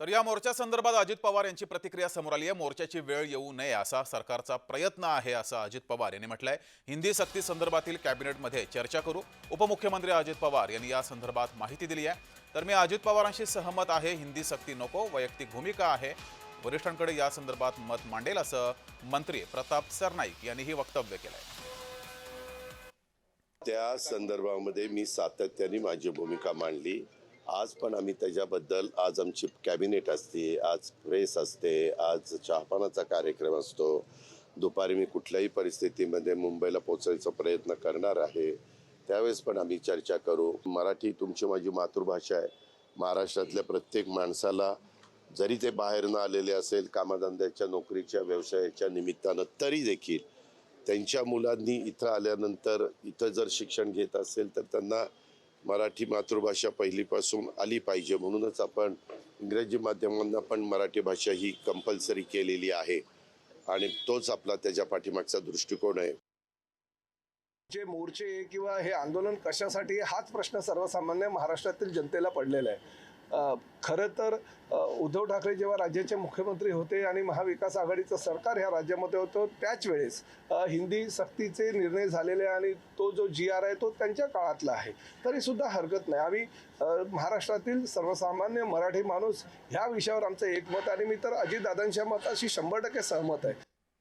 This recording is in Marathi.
तर या मोर्चा संदर्भात अजित पवार यांची प्रतिक्रिया समोर आली आहे. मोर्चाची वेळ येऊ नये असा सरकारचा प्रयत्न आहे असं अजित पवार यांनी म्हटलंय. हिंदी सक्ती संदर्भातील कॅबिनेटमध्ये चर्चा करू. उपमुख्यमंत्री अजित पवार यांनी या संदर्भात माहिती दिली आहे. तर मी अजित पवारांशी सहमत आहे. हिंदी सक्ती नको वैयक्तिक भूमिका आहे. वरिष्ठांकडे या संदर्भात मत मांडेल असं मंत्री प्रताप सरनाईक यांनीही वक्तव्य केलंय. त्या संदर्भामध्ये मी सातत्याने माझी भूमिका मांडली. आज पण आम्ही त्याच्याबद्दल आज आमची कॅबिनेट असते आज प्रेस असते आज चहापानाचा कार्यक्रम असतो. दुपारी मी कुठल्याही परिस्थितीमध्ये मुंबईला पोचायचा प्रयत्न करणार आहे. त्यावेळेस पण आम्ही चर्चा करू. मराठी तुमची माझी मातृभाषा आहे. महाराष्ट्रातल्या प्रत्येक माणसाला जरी ते बाहेरनं आलेले असेल कामाधंद्याच्या नोकरीच्या व्यवसायाच्या निमित्तानं तरी देखील त्यांच्या मुलांनी इथं आल्यानंतर इथं जर शिक्षण घेत असेल तर त्यांना मराठी मातृभाषा पहिलीपासून आली पाहिजे. म्हणूनच आपण इंग्रजी माध्यमांना पण मराठी भाषा ही कंपल्सरी केलेली आहे. आणि तोच आपला त्याच्या पाठीमागचा दृष्टिकोन आहे. जे मोर्चे किंवा हे आंदोलन कशासाठी हाच प्रश्न सर्वसामान्य महाराष्ट्रातील जनतेला पडलेला आहे. खरं तर उद्धव ठाकरे जेव्हा राज्याचे मुख्यमंत्री होते आणि महाविकास आघाडीचं सरकार ह्या राज्यामध्ये होतं त्याच वेळेस हिंदी सक्तीचे निर्णय झालेले आणि तो जो जी आर आहे तो त्यांच्या काळातला आहे. तरीसुद्धा हरकत नाही. आम्ही महाराष्ट्रातील सर्वसामान्य मराठी माणूस ह्या विषयावर आमचं एकमत आणि मी तर अजितदादांच्या मताशी शंभर टक्के सहमत आहे.